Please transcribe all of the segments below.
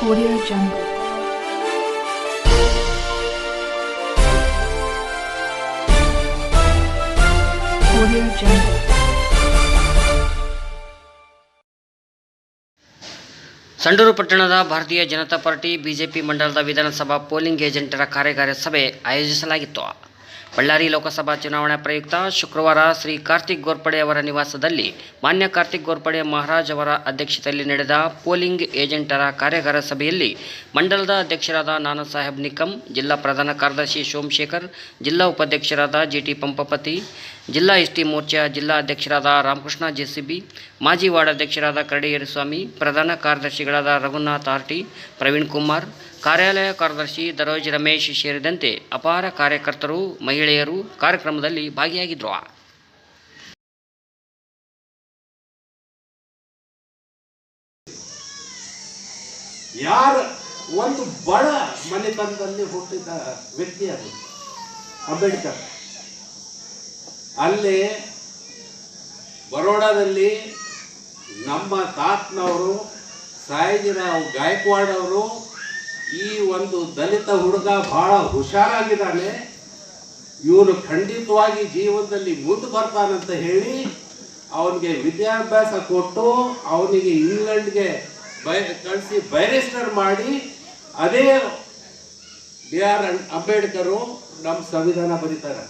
Audio Jungle. Audio Jungle. Sandur ಪಟ್ಟಣದ ಭಾರತೀಯ Janata party BJP ಮಂಡಲದ ವಿಧಾನಸಭಾ ಪೋಲಿಂಗ್ ಏಜೆಂಟರ ಕಾರ್ಯಕಾರಿ ಸಭೆ ಆಯೋಜಿಸಲಾಗಿತ್ತು ಬಳ್ಳಾರಿ ಲೋಕಸಭಾ ಚುನಾವಣಾ ಪ್ರಯುಕ್ತ ಶುಕ್ರವಾರ ಶ್ರೀ ಕಾರ್ತಿಕ್ ಗೋರ್ಪಡೆ ಅವರ ನಿವಾಸದಲ್ಲಿ ಮಾನ್ಯ ಕಾರ್ತಿಕ್ ಗೋರ್ಪಡೆ ಮಹಾರಾಜ್ ಅವರ ಅಧ್ಯಕ್ಷತೆಯಲ್ಲಿ ನಡೆದ ಪೋಲಿಂಗ್ ಏಜೆಂಟರ ಕಾರ್ಯಾಗಾರ ಸಭೆಯಲ್ಲಿ ಮಂಡಲದ ಅಧ್ಯಕ್ಷರಾದ ನಾನಾ ಸಾಹೇಬ್ ನಿಕಂ, ಜಿಲ್ಲಾ ಪ್ರಧಾನ ಕಾರ್ಯದರ್ಶಿ ಸೋಮಶೇಖರ್, ಜಿಲ್ಲಾ ಉಪಾಧ್ಯಕ್ಷರಾದ ಜಿಟಿ ಪಂಪಪತಿ ಜಿಲ್ಲಾ ಎಸ್ ಟಿ ಮೋರ್ಚಾ ಜಿಲ್ಲಾ ಅಧ್ಯಕ್ಷರಾದ ರಾಮಕೃಷ್ಣ ಜೆಸಿಬಿ, ಮಾಜಿ ವಾರ್ಡ್ ಅಧ್ಯಕ್ಷರಾದ ಕರಡಿಯರಸ್ವಾಮಿ ಪ್ರಧಾನ ಕಾರ್ಯದರ್ಶಿಗಳಾದ ರಘುನಾಥ್ ಆರ್ಟಿ, ಪ್ರವೀಣ್ ಕುಮಾರ್, ಕಾರ್ಯಾಲಯ ಕಾರ್ಯದರ್ಶಿ ದರೋಜ್ ರಮೇಶ್ ಸೇರಿದಂತೆ ಅಪಾರ ಕಾರ್ಯಕರ್ತರು, ಮಹಿಳೆಯರು ಕಾರ್ಯಕ್ರಮದಲ್ಲಿ ಭಾಗಿಯಾಗಿದ್ದರು ಯಾರ ಒಂದು ಬಡ ಮನೆತನದಲ್ಲಿ ಹುಟ್ಟಿದ ವ್ಯಕ್ತಿ ಅದು. ಅಂಬೇಡ್ಕರ್. ಅಲ್ಲಿ ಬರೋಡಾದಲ್ಲಿ ನಮ್ಮ ತಾತನವರು, ಸಾಯಿಜಿರಾವ್ ಗಾಯಕ್ವಾಡ್ ಅವರು ಈ ಒಂದು ದಲಿತ ಹುಡುಗ ಬಹಳ ಹುಷಾರಾಗಿದ್ದಾನೆ. ಇವನು ಖಂಡಿತವಾಗಿ ಜೀವನದಲ್ಲಿ ಮುಂದೆ ಬರ್ತಾನಂತ ಹೇಳಿ ಅವನಿಗೆ ವಿದ್ಯಾಭ್ಯಾಸ ಕೊಟ್ಟು ಅವನಿಗೆ ಇಂಗ್ಲೆಂಡ್ಗೆ ಬೈ, ಕಳಿಸಿ ಬೈರಿಸ್ಟರ್ ಮಾಡಿ ಅದೇ ಬಿ ಆರ್ ಅಂಬೇಡ್ಕರು ನಮ್ಮ ಸಂವಿಧಾನ ಬರೀತಾರೆ.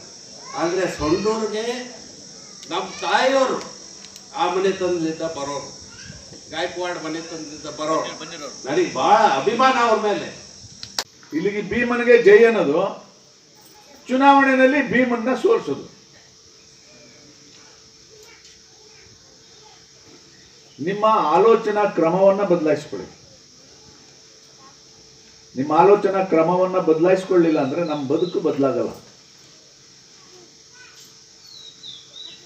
ಆದರೆ ಸೊಂಡೂರಿಗೆ ನಮ್ಮ ತಾಯಿಯವರು ಆ ಮನೆ ತಂದಿದ್ದ ಬರೋರು. ಗಾಯಕ್ವಾಡ್ ಮನೆ ತಂದಿದ್ದ ಬರೋರು. ನನಗೆ ಬಹಳ ಅಭಿಮಾನ ಅವ್ರ ಮೇಲೆ. ಇಲ್ಲಿಗೆ ಭೀಮನಿಗೆ ಜೈ ಅನ್ನೋದು ಚುನಾವಣೆಯಲ್ಲಿ ಭೀಮನ್ನ ಸೋಲ್ಸೋದು. ನಿಮ್ಮ ಆಲೋಚನಾ ಕ್ರಮವನ್ನ ಬದಲಾಯಿಸ್ಕೊಳ್ಳಿ. ನಿಮ್ಮ ಆಲೋಚನಾ ಕ್ರಮವನ್ನ ಬದಲಾಯಿಸ್ಕೊಳ್ಳಿಲ್ಲ ಅಂದ್ರೆ ನಮ್ಮ ಬದುಕು ಬದಲಾಗಲ್ಲ.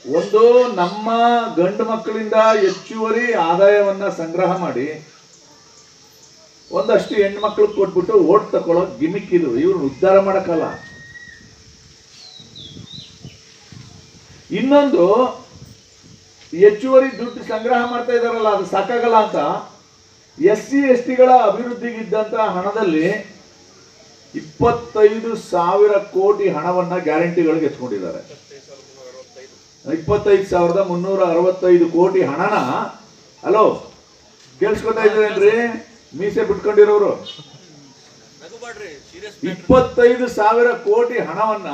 ಒಂದು ನಮ್ಮ ಗಂಡು ಮಕ್ಕಳಿಂದ ಹೆಚ್ಚುವರಿ ಆದಾಯವನ್ನ ಸಂಗ್ರಹ ಮಾಡಿ ಒಂದಷ್ಟು ಹೆಣ್ಮಕ್ಳು ಕೊಟ್ಬಿಟ್ಟು ಓಟ್ ತಕೊಳ್ಳೋ ಗಿಮಿಕ್ ಇದು. ಇವ್ರನ್ನ ಉದ್ಧಾರ ಮಾಡಕ್ಕಲ್ಲ. ಇನ್ನೊಂದು, ಹೆಚ್ಚುವರಿ ದುಡ್ಡು ಸಂಗ್ರಹ ಮಾಡ್ತಾ ಇದಾರಲ್ಲ, ಅದು ಸಾಕಾಗಲ್ಲ ಅಂತ. ಎಸ್ ಸಿ ಎಸ್ ಟಿಗಳ ಅಭಿವೃದ್ಧಿಗಿದ್ದಂತ ಹಣದಲ್ಲಿ ಇಪ್ಪತ್ತೈದು ಸಾವಿರ ಕೋಟಿ ಹಣವನ್ನ ಗ್ಯಾರಂಟಿಗಳಿಗೆ ಎತ್ಕೊಂಡಿದ್ದಾರೆ. ಇಪ್ಪತ್ತೈದು ಸಾವಿರದ ಮುನ್ನೂರ ಅರವತ್ತೈದು ಕೋಟಿ ಹಣನ ಹಲೋ ಕೇಳಿಸ್ಕೊತಾ ಇದ್ರೇನ್ರಿ ಮೀಸೆ ಬಿಟ್ಕೊಂಡಿರೋರು. ಇಪ್ಪತ್ತೈದು ಸಾವಿರ ಕೋಟಿ ಹಣವನ್ನ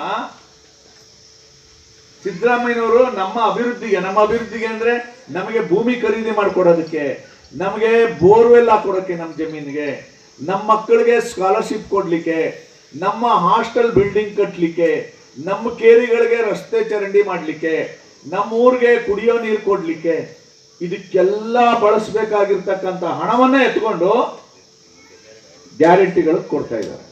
ಸಿದ್ದರಾಮಯ್ಯನವರು ನಮ್ಮ ಅಭಿವೃದ್ಧಿಗೆ ನಮ್ಮ ಅಭಿವೃದ್ಧಿಗೆ ಅಂದ್ರೆ ನಮಗೆ ಭೂಮಿ ಖರೀದಿ ಮಾಡ್ಕೊಡೋದಕ್ಕೆ ನಮಗೆ ಬೋರ್ವೆಲ್ ಹಾಕೊಡೋಕ್ಕೆ ನಮ್ಮ ಜಮೀನಿಗೆ ನಮ್ಮ ಮಕ್ಕಳಿಗೆ ಸ್ಕಾಲರ್ಶಿಪ್ ಕೊಡ್ಲಿಕ್ಕೆ ನಮ್ಮ ಹಾಸ್ಟೆಲ್ ಬಿಲ್ಡಿಂಗ್ ಕಟ್ಲಿಕ್ಕೆ ನಮ್ಮ ಕೇರಿಗಳಿಗೆ ರಸ್ತೆ ಚರಂಡಿ ಮಾಡಲಿಕ್ಕೆ, ನಮ್ಮ ಊರಿಗೆ ಕುಡಿಯೋ ನೀರು ಕೊಡ್ಲಿಕ್ಕೆ ಇದಕ್ಕೆಲ್ಲ ಬಳಸಬೇಕಾಗಿರ್ತಕ್ಕಂಥ ಹಣವನ್ನೇ ಎತ್ಕೊಂಡು ಗ್ಯಾರಂಟಿಗಳು ಕೊಡ್ತಾ ಇದ್ದಾರೆ.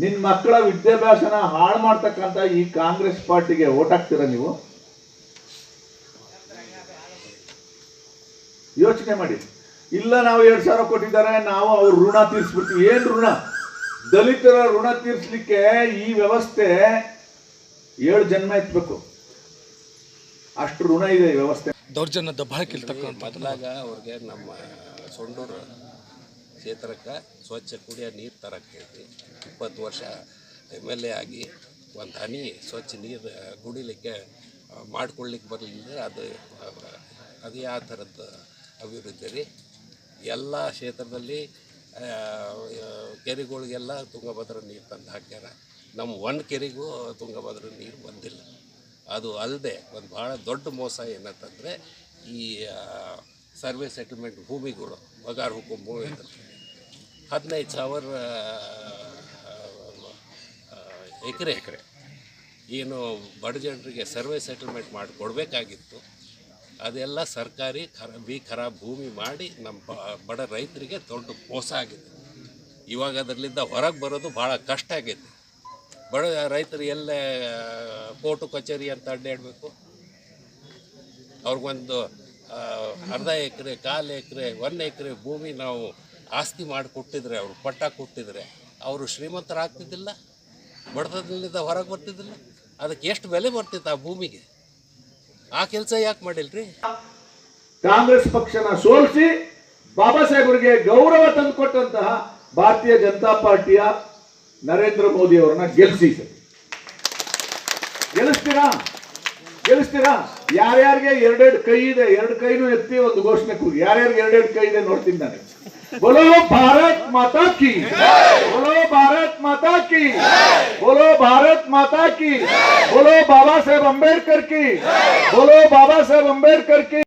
ನಿನ್ ಮಕ್ಕಳ ವಿದ್ಯಾಭ್ಯಾಸನ ಹಾಳು ಮಾಡ್ತಕ್ಕಂಥ ಈ ಕಾಂಗ್ರೆಸ್ ಪಾರ್ಟಿಗೆ ಓಟ್ ಹಾಕ್ತೀರಾ ನೀವು? ಯೋಚನೆ ಮಾಡಿ. ಇಲ್ಲ, ನಾವು ಎರಡು ಸಾವಿರ ಕೊಟ್ಟಿದ್ದಾರೆ, ನಾವು ಅವ್ರ ಋಣ ತೀರಿಸ್ಬಿಡ್ತೀವಿ. ಏನ್ ಋಣ? ದಲಿತರ ಋಣ ತೀರಿಸಲಿಕ್ಕೆ ಈ ವ್ಯವಸ್ಥೆ ಏಳು ಜನ್ಮ ಎತ್ತಬೇಕು ಅಷ್ಟು ಋಣ ಇದೆ ಈ ವ್ಯವಸ್ಥೆ. ದೌರ್ಜನ್ಯ ಮೊದಲಾಗ ಅವ್ರಿಗೆ ನಮ್ಮ ಸೊಂಡೂರು ಕ್ಷೇತ್ರಕ್ಕೆ ಸ್ವಚ್ಛ ಕುಡಿಯೋ ನೀರು ತರಕ್ಕೆ ಇಪ್ಪತ್ತು ವರ್ಷ ಎಂ ಎಲ್ ಎ ಆಗಿ ಒಂದು ಹನಿ ಸ್ವಚ್ಛ ನೀರು ಕುಡಿಲಿಕ್ಕೆ ಮಾಡ್ಕೊಳ್ಲಿಕ್ಕೆ ಬರಲಿಲ್ಲ ಅದು ಅದು ಯಾವ ಥರದ್ದು ಅಭಿವೃದ್ಧಿ ರೀ? ಎಲ್ಲ ಕ್ಷೇತ್ರದಲ್ಲಿ ಕೆರೆಗಳಿಗೆಲ್ಲ ತುಂಗಭದ್ರಾ ನೀರು ತಂದು ಹಾಕ್ಯಾರ. ನಮ್ಮ ಒಂದು ಕೆರೆಗೂ ತುಂಗಭದ್ರಾ ನೀರು ಬಂದಿಲ್ಲ. ಅದು ಅಲ್ಲದೆ ಒಂದು ಭಾಳ ದೊಡ್ಡ ಮೋಸ ಏನಂತಂದರೆ ಈ ಸರ್ವೆ ಸೆಟಲ್ಮೆಂಟ್ ಭೂಮಿಗಳು ಬಗಾರ್ ಹುಕುಂ ಭೂಮಿ ಅಂತ. ಹದಿನೈದು ಸಾವಿರ ಎಕರೆ ಎಕರೆ. ಏನು ಬಡ ಜನರಿಗೆ ಸರ್ವೆ ಸೆಟಲ್ಮೆಂಟ್ ಮಾಡಿ ಕೊಡಬೇಕಾಗಿತ್ತು. ಅದೆಲ್ಲ ಸರ್ಕಾರಿ ಖರ, ಬಿ ಖರಾಬ್ ಭೂಮಿ ಮಾಡಿ ನಮ್ಮ ಬಡ ರೈತರಿಗೆ ದೊಡ್ಡ ಮೋಸ ಆಗಿದೆ. ಇವಾಗ ಅದರಲ್ಲಿಂದ ಹೊರಗೆ ಬರೋದು ಭಾಳ ಕಷ್ಟ ಆಗೈತೆ. ಬಡ ರೈತರು ಎಲ್ಲೇ, ಕೋರ್ಟು, ಕಚೇರಿ ಅಂತ ಅಡ್ಡಾಡಬೇಕು ಅವ್ರಿಗೊಂದು ಅರ್ಧ ಎಕರೆ, ಕಾಲು ಎಕರೆ, ಒಂದು ಎಕರೆ ಭೂಮಿ ನಾವು ಆಸ್ತಿ ಮಾಡಿ ಕೊಟ್ಟಿದ್ರೆ ಅವರು ಪಟ್ಟ ಕೊಟ್ಟಿದ್ರೆ, ಅವರು ಶ್ರೀಮಂತರಾಗ್ತಿದ್ದಿಲ್ಲ, ಬಡತನದಿಂದ ಹೊರಗೆ ಬರ್ತಿದ್ದಿಲ್ಲ. ಅದಕ್ಕೆ ಎಷ್ಟು ಬೆಲೆ ಬರ್ತಿತ್ತು ಆ ಭೂಮಿಗೆ? ಆ ಕೆಲಸ ಯಾಕೆ ಮಾಡಿಲ್ರಿ ಕಾಂಗ್ರೆಸ್ ಪಕ್ಷನ ಸೋಲಿಸಿ ಬಾಬಾ ಸಾಹೇಬರಿಗೆ ಗೌರವ ತಂದುಕೊಟ್ಟಂತಹ ಭಾರತೀಯ ಜನತಾ ಪಾರ್ಟಿಯ ನರೇಂದ್ರ ಮೋದಿ ಅವರನ್ನ ಗೆಲ್ಲಿಸಿ. ಗೆಲ್ಲಿಸ್ತೀರಾ ತಿಳಿಸ್ತೀರಾ ಯಾರ್ಯಾರಿಗೆ ಎರಡೆರಡು ಕೈ ಇದೆ, ಎರಡು ಕೈನು ಎತ್ತಿ ಒಂದು ಘೋಷಣೆ ಕೂಗಿ. ಯಾರ್ಯಾರಿಗೆ ಎರಡೆರಡು ಕೈ ಇದೆ ನೋಡ್ತೀನಿ ನಾನು. ಬೋಲೋ ಭಾರತ್ ಮಾತಾ ಕಿ. ಬೋಲೋ ಭಾರತ್ ಮಾತಾ ಕಿ. ಬೋಲೋ ಭಾರತ್ ಮಾತಾ ಕಿ. ಬೋಲೋ ಬಾಬಾ ಸಾಹೇಬ್ ಅಂಬೇಡ್ಕರ್ ಕಿ. ಬೋಲೋ ಬಾಬಾ ಸಾಹೇಬ್ ಅಂಬೇಡ್ಕರ್ ಕಿ.